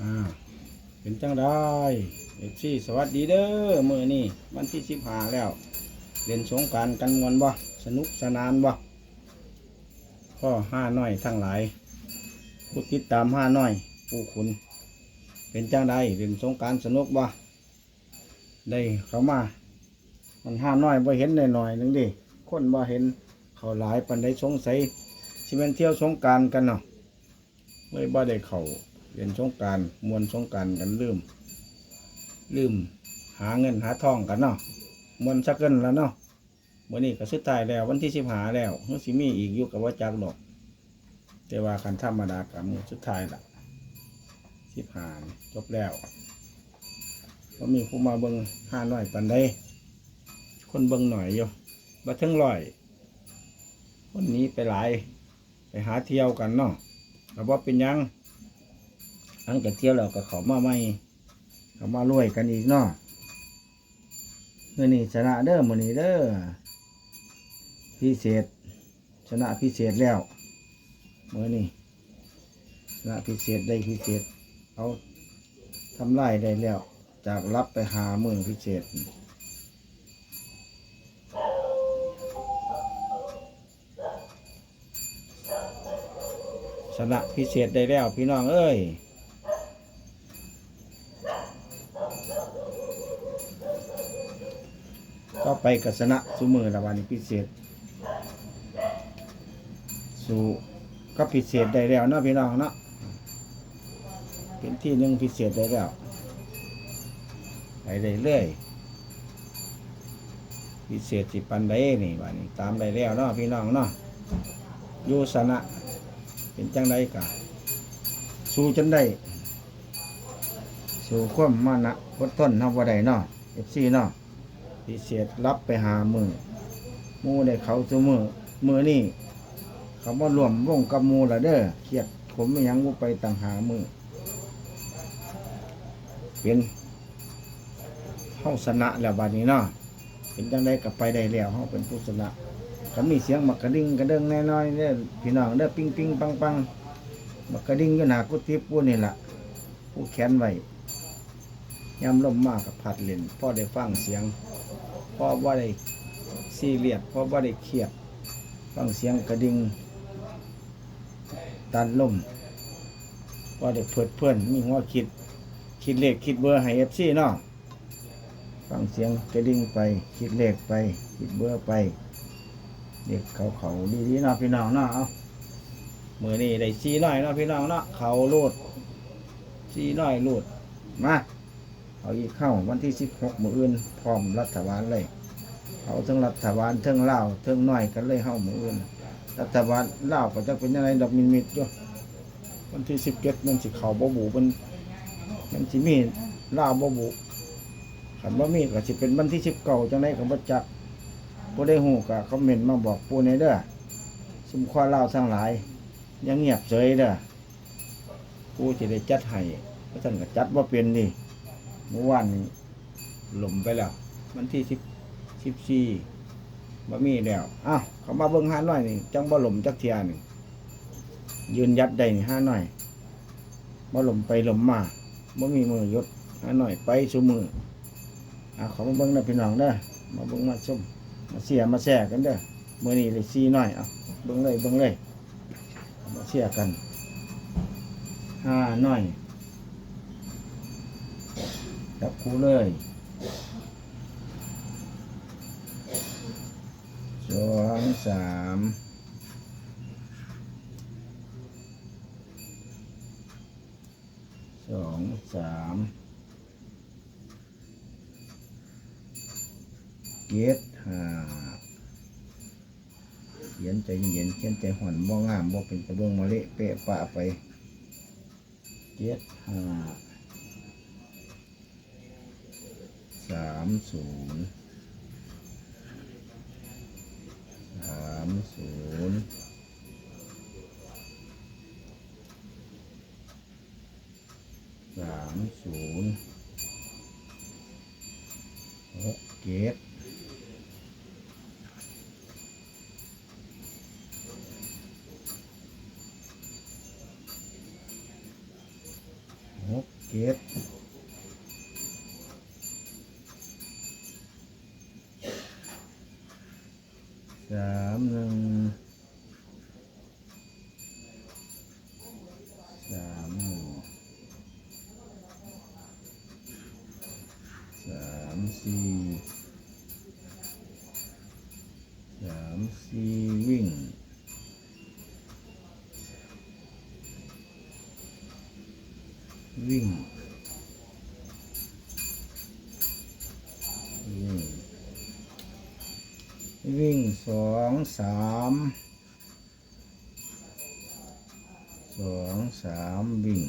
อ่าเป็นจังได้เอฟซีสวัสดีเด้อมือนี้วันที่สิบห้าแล้วเล่นสงการกันมวนบ่สนุกสนานบ่พ่อห้าน้อยทั้งหลายผู้ติดตามห้าน้อยผู้คุณ เป็นจังได้เล่นสงการสนุกบ่ได้เข้ามา มันห้าน้อยบ่เห็นหน่อยๆหนึงดิคนบ่เห็นเขาหลายปันได้สงสัยสิเป็นเที่ยวสงการกันเนาะเลยบ่ได้เข้า เล่นสงกรารมวนสงกรารกันลืม ลืม หาเงินหาทองกันเนาะมวนสักเกินแล้วเนาะวันนี้ก็สุดท้ายแล้ววันที่สิบหาแล้วเฮ้ยสิมีอีกอยู่กับว่าจักดอกแต่ว่าคันธรรมดากับมือสุดท้ายละสิบหาจบแล้วก็มีผู้มาเบิงห้าน้อยปันได้คนเบิงหน่อยอยู่บัถึงร้อยคนนี้ไปหลาย ไปหาเที่ยวกันเนาะแต่ว่าเป็นยัง หยังอันก็เที่ยวแล้วก็เขามาใหม่เขามารวยกันอีกเนาะเมื่อนี้ชนะเด้อมื่อนี้เด้อพิเศษ ชนะพิเศษแล้วเมื่อนี้ชนะพิเศษได้พิเศษเอาทำลายได้แล้ว จากรับไปหาเมืองพิเศษชนะพิเศษได้แล้วพี่น้องเอ้ย ก็ไปกัสนะสุมือละวันนี้พิเศษ สู่ก็พิเศษได้แล้วเนาะพี่น้องเนาะเป็นที่หนึ่งพิเศษได้แล้วไปเรื่อยพิเศษสิปันได้นี่วันนี้ตามได้แล้วเนาะพี่น้องเนาะอยู่สนะเป็นจังไดกะสู้จนได้สู่ความมานะพดต้นทำว่าได้เนาะเอฟซีเนาะ พิเศษรับไปหามือมูได้เขาตัวมือมือนี่เขามารวมวงกับมูละเด้อเครียดผมไม่ยังกูไปต่างหามือเป็นเฮาสนะแล้วบัดนี้เนาะเป็นจังได้กับไปได้แล้วเฮาเป็นผู้สนะก็มีเสียงมักกระดิ่งกระเด้งแน่นอยเด้อพี่น้องเด้อปิ้งปิ้งปังปังมักกระดิ่งอยู่หนากุฏิปูนี่แหละผู้แขนไว้ ยามลมมากกับพัดเล่นพ่อได้ฟังเสียงพราะว่าได้ซีเรียสพราะว่าได้เครียดฟังเสียงกระดิ่งตันลมพราะได้เพื่อเพื่อนมีหัวคิด คิดเลขคิดเบอร์ให้เอฟซีเนาะฟังเสียงกระดิ่งไป คิดเลขไป คิดเบอร์ไป เด็กเขาเขาดีๆเนาะพี่น้องเนาะเอามือนี่ได้ซีน้อยเนาะพี่น้องเนาะเขาลูดซีน้อยลูดมา เอาอีกเข้าวันที่สิบหกมืออื่นพร้อมรัฐบาลเลย เอาทั้งรัฐบาลทั้งเล่าทั้งน้อยกันเลยเข้ามืออื่น รัฐบาลเล่าก็จะเป็นยังไงดอกมินมิดอยู่วันที่สิบเจ็ดมันสิเขาบ่บูมันมันสิมีเล่าบ่บูขันบ่มีก็สิเป็นวันที่สิบเก้าจังไดก็บ่จักบ่ได้หูกะคอมเมนต์มาบอกปูในเด้อสุมข้อเล่าทั้งหลาย ยังเงียบเฉยเด้อปูจะได้จัดให้เพราะท่านก็จัดว่าเป็นนี่ เมื่อวานนี้หล่มไปแล้ว วันที่สิบสิบสี่บ่มีแล้วอ้าวเขามาเบิ่งห้าน้อยนี่จังบ่หล่มจักเทียนี่ยืนยัดได้นี่ห้าหน้อยบ่หล่มไปหล่มมาบ่มีมือยศห้าน้อยไปสู่มืออะเขามาเบิ่งนะพี่น้องเด้อมาเบิ่งมาชมมาเสียมาแช่กันเด้อมื้อนี้เลยซีหน้อยเอะเบิ่งเลยเบิ่งเลยมาเสียกันห้าหน้อย จับคู่เลยสองสามสองสามเจ็ดห้าเขียนใจเย็นเขียนใจห่อนบ่งามบ่เป็นกระเบื้องมาเละเปะปะไปเจ็ดห้า สามศูนย์สามศูนย์สามศูนย์หกเจ็ดหเจ็ด สามหนึ่ง วิ่งสองสามสองสามวิ่ง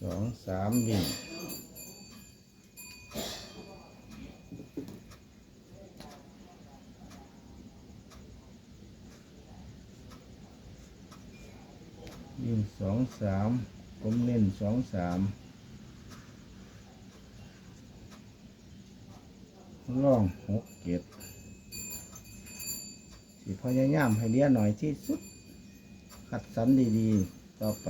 สองสามวิ่งวิ่งสองสามผมเน้นสองสาม ล่องหกเจ็ดสิพยายามให้เลี้ยหน่อยที่สุดคัดสรรดีๆ ต่อไป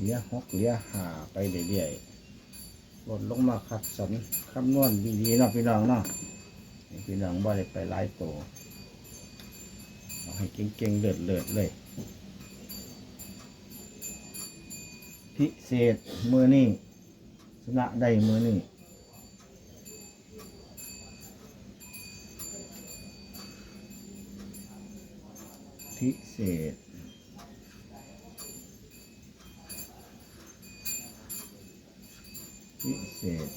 เลี้ยหกเลี้ยหาไปเรื่อยๆลดลงมาคัดสรรคำนวณดีๆเนาะพี่น้องเนาะพี่น้องบ่ได้ไปหลายโตวเอาให้เก่งๆเลิศๆเลย พิเศษมือนี่ชนะได้มือนี่ พิเศษ พิเศษ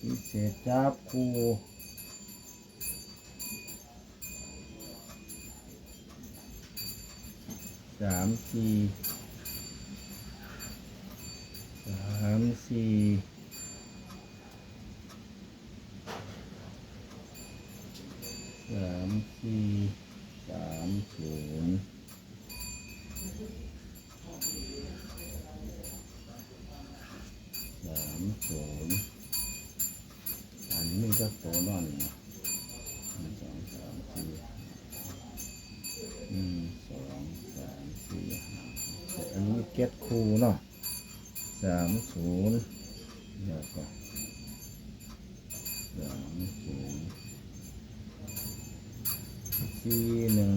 พิเศษจับครูสามสี่สามสี่าม สี่สามศูนย์สามศูนย์อันนี้มันก็โตนอนนะหนึ่งสองสามสี่หนึ่งสองสามสี่ห้าอันนี้เก็ตคูเนาะสามศูนย์แล้วก็สามศูนย์ ที่หนึ่ง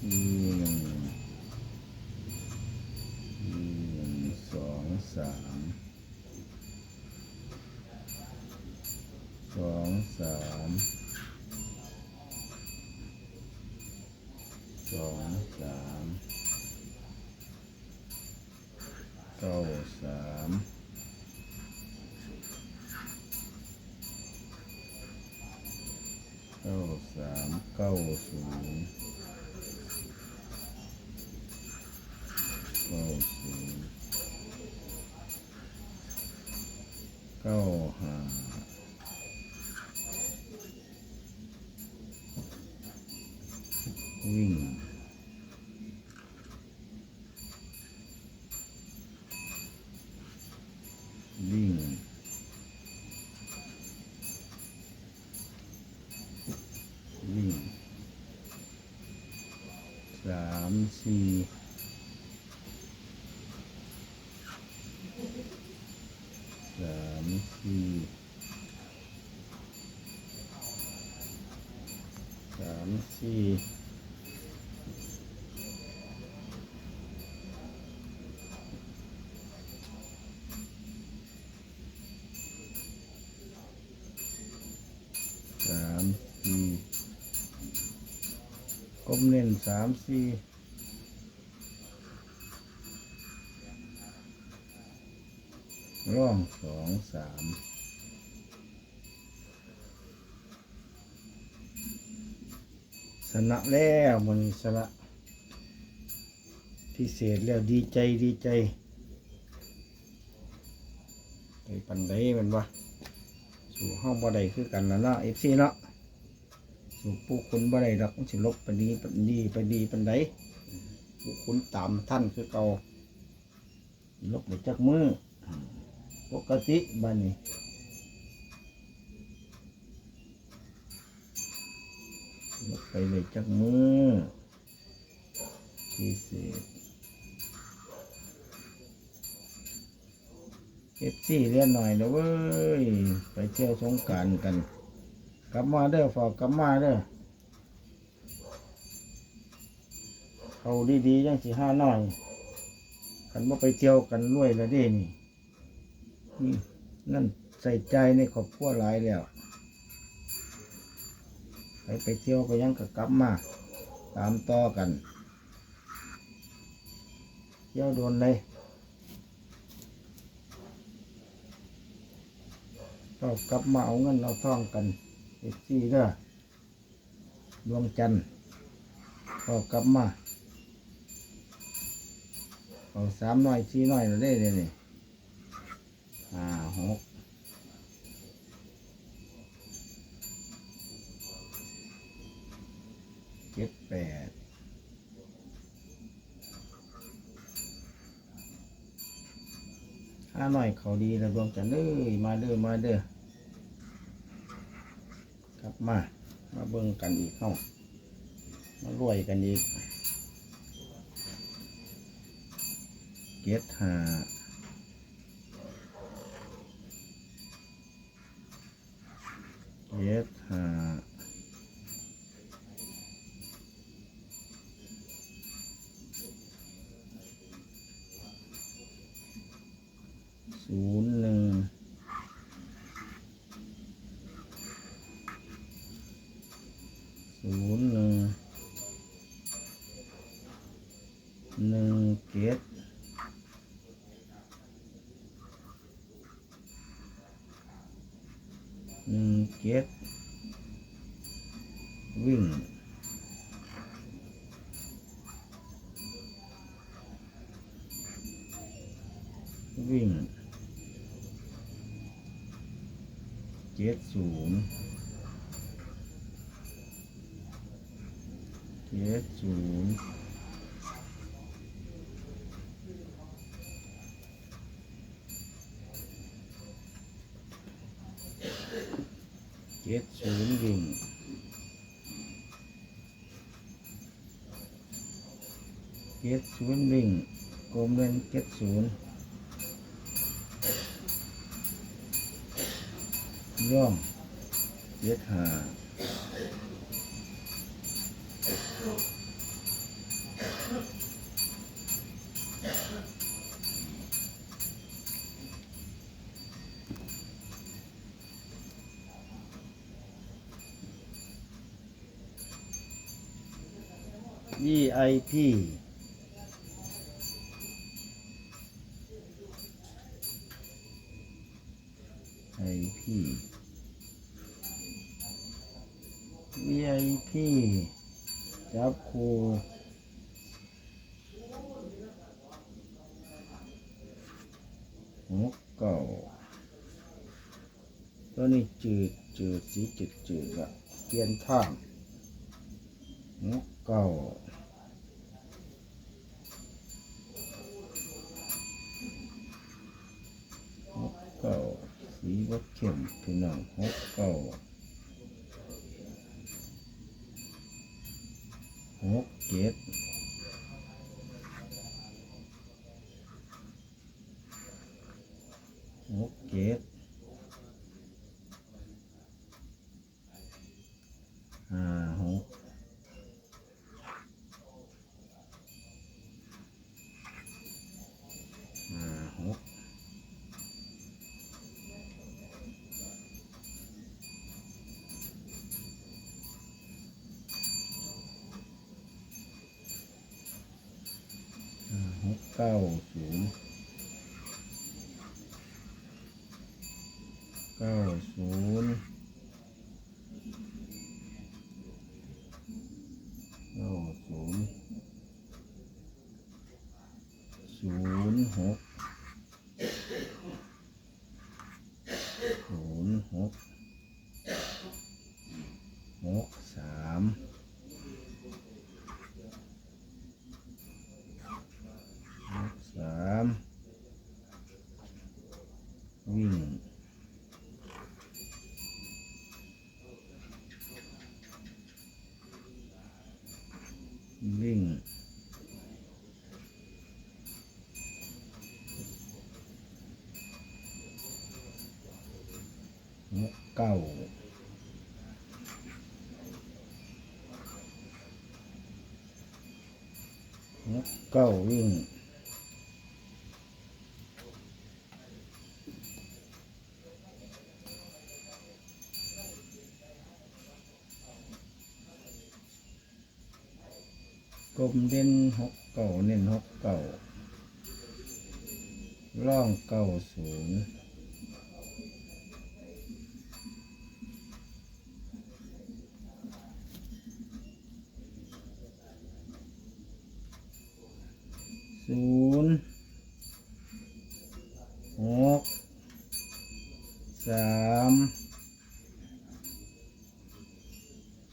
ที่หนึ่งที่หนึ่งสองสาม เก้าสามเก้าศูนย์เก้าศูนย์เก้า ก้มเน้นสามสี่ร่องสองสามสนะแล้วมันสนะพิเศษแล้วดีใจดีใจไปปันไดมันวะสู่ห้องบ่ได้คือกันแล้วเนาะเอฟซีเนาะ ผู้คุณบ่ได้ดอกมันสิลบไปนีปนีไปนีปันใดผู้คุณตามท่านคือเก่าลบไปจากมือปกติบ้านนี้ลบไปเลยจากมือที่เสดเอฟซีเรียนหน่อยนะเว้ย ไปเที่ยวสงการกัน ลับมาเด้อฝากกลับมาเด้อเขาดีๆยังสิห้าน่อยกันว่าไปเที่ยวกันรวยแล้วเด้นี่นี่นั่นใส่ใจในครอบครัวหลายแล้วไปไปเที่ยวไปยังก็กลับมาตามต่อกันเที่ยวโดนเลยก็กลับมาเอาเงินเอาทองกัน เอซี่เด้อดวงจันทร์ก็กลับมาเอาสามหน่อยสี่หน่อยเราได้เลยนี่ห้าหกเจ็ดแปดห้าหน่อยเขาดีแล้วรวมกันเลยมาเด้อมาเด้อ มา มาเบิ่งกันอีกเข้ามารวยกันอีกเกตห้าเกตห้า ศูนย์หนึ่งศูนย์หนึ่งหนึ่งเจ็ดหนึ่งเจ็ดวิ่งวิ่งเจ็ดศูนย์เจ็ดศูนย์เจ็ดศูนย์วิ่งเจ็ดศูนย์วิ่งกลมเล่นเจ็ด ศูนย์ย่อมเจ็ดหาวีไอพีไอพี VIP จับครูหกเก่า ตัวนี้จืดจืดสีจืดจืดอะเปลี่ยนทางหกเก่าหกเก่าสีวัดเข้มพี่น้องหกเก่าหกเจ็ดหกเจ็ดห้าหกห้าหกห้าหก เก้าศูนย์เก้าศูนย์เก้าศูนย์ศูนย์หกศูนย์หกหกสามหกสามวิ่ง เก้าเก้าวิ่งกลมเด่นหกเก่าเน้นหกเก่าร่องเก่าศูนย์ศูนย์ หกสาม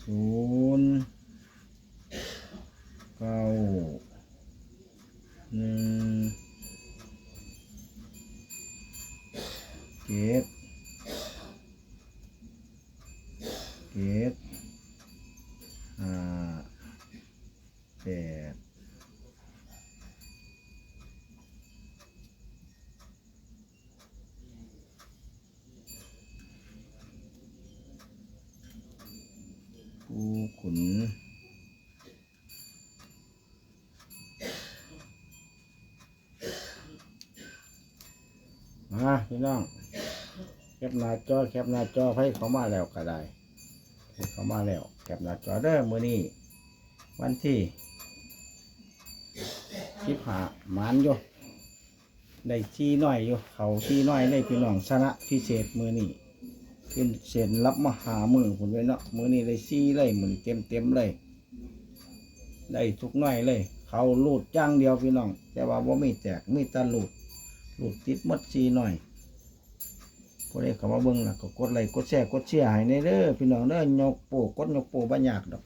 ศูนย์ เก้าหนึ่งเจ็ดเจ็ดห้าแปดผู้ขุน มา พี่น้อง แคปหน้าจอแคปหน้าจอให้เขามาแล้วก็ได้ให้เขามาแล้ว แคปหน้าจอเด้อมือนี้ วันที่สิบหาหมานอยู่ได้ที่น้อยอยู่ เขาที่น้อยได้พี่น้องชนะพิเศษมือนี้เป็นเศษรับมาหามือผมไว้เนาะมือนี้ได้ซี่เลยมือเต็มเต็มเลย ได้ทุกน้อยเลย เขาลูดจ้างเดียวพี่น้อง แต่ว่าว่าไม่แตกไม่ตะลูดลูกติดมดซีหน่อย ผู้ใดเข้ามาเบิ่งล่ะก็กดไลค์กดแชร์กดเชียร์ให้ในเด้อพี่น้องเด้อยกโปกดยกโปบ่ยากดอก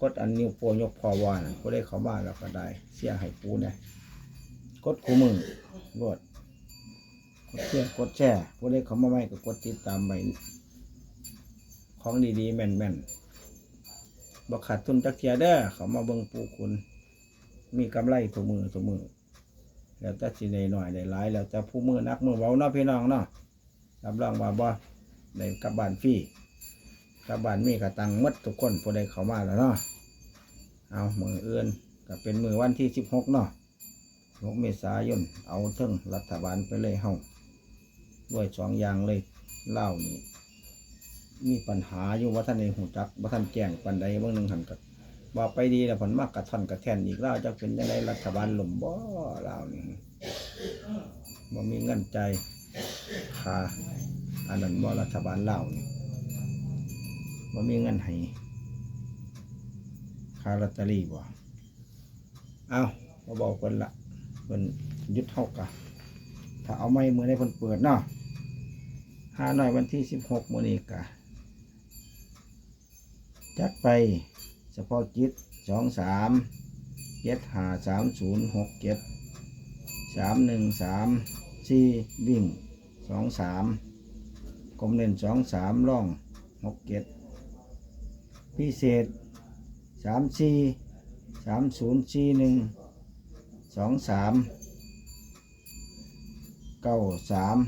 กดอันนิ้วโปยกพอวานะผู้ใดเข้ามาแล้วก็ได้เชียร์ให้ปูเนี่ยกดคู่มือรวดกดเชียร์กดแชร์ผู้ใดเข้ามาใหม่ก็กดติดตามไปของดีๆแม่นๆบ่ขาดทุนจักเทียเด้อเข้ามาเบิ่งปูคุณ มีกำไรตัวมือตัวมือแล้วแต่สิได้หน่อยได้หลายแล้วแต่ผู้มือนักมือเบาเนาะพี่น้องเนาะ รับรองว่าบ่ได้กลับบ้านฟรีกลับบ้านมีกระตังหมดทุกคนผู้ใดเข้ามาแล้วเนาะเอามือเอื่นก็เป็นมือวันที่สิบหกเนาะหกเมษายนเอาเทิงรัฐบาลไปเลยเฮาด้วยสองอย่างเลยเล่านี่มีปัญหาอยู่ว่าท่านในหูจักว่าท่านแจ้งปันใดเบางหนึ่งหันกับว่าไปดีแล้วผลมากกระท่อนกระแท่นอีกแล้วจะเป็นยังไงรัฐบาลหล่มบ่เรานี่บ่มีเงินใจ ค่าอันนั้นบ่รัฐบาลเล่าวนี่บ่มีเงินให้ค่าลอตเตอรี่บ่เอามาบอกเพิ่นละเพิ่นยุดเท่ากะถ้าเอาไม่มือในเพิ่นเปิดเนาะห้าหน่อยวันที่สิบหกมื้อนี้กะจัดไปเฉพาะกิจสองสามเจ็ดหาสามศูนย์หกเจ็ดสามหนึ่งสามสี่วิ่ง สองสามกลมเล่นสองสามล่องหกเจ็ดพิเศษสามสี่สามศูนย์สี่หนึ่งสองสามเก้าสาม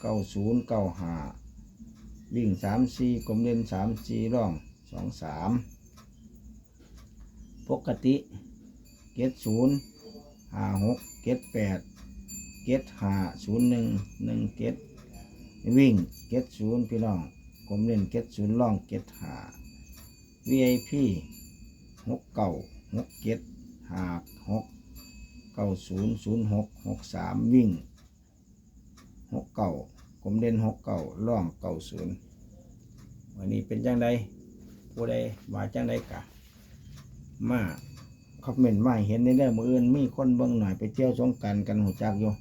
เก้าศูนย์เก้าหาวิ่งสามสี่กลมเล่นสามสี่ล่องสองสามปกติเกตศูนย์ห้าหกเกตแปด เกตหาศูนย์หนึ่งหนึ่งเกตวิ่งเกตศูนย์พี่น้องกลมเล่นเกตศูนย์ล่องเกตห้า VIP หกเก้าหกเกตหาหกเก้าศูนย์ศูนย์หกหกสามวิ่งหกเก้ากลมเด่นหกเก้าล่องเก้าศูนย์วันนี้เป็นจังไดผู้ใดว่าจังไดกะ มาคอมเมนต์มาเห็นในเรื่องมืออื่นมีคนเบิ่งหน่อยไปเที่ยวสงกรารกันหูจักอยู่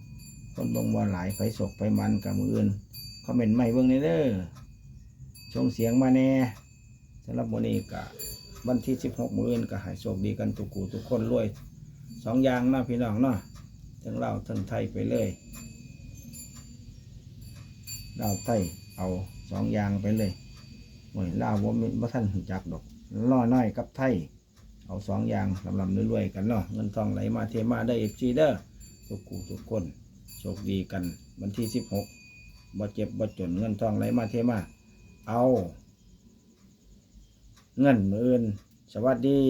คนเบิ่งบ่หลายไฟศกไฟมันกับมืออื่นคอมเมนต์ให้เบิ่งในเด้อส่งเสียงมาแน่สำหรับวันนี้กะวันที่สิบหกมืออื่นก็ให้โชคดีกันทุกกูทุกคนรวยสองอย่างนะพี่น้องเนาะทั้งเราทั้งไทยไปเลยเราวไทยเอาสองอย่างไปเลยโอ้ยลาว่าบ่ท่านหูจักดอกล่อน้อยกับไทยเอาสองอย่างลำลำรวยๆกันเนาะเงินทองไหลมาเทมาได้เอฟซีเด้อทุกกูทุกคน โชคดีกัน วันที่สิบหกบ่เจ็บบ่จนเงินทองไหลมาเทมา เอา เงินมืออื่นสวัสดี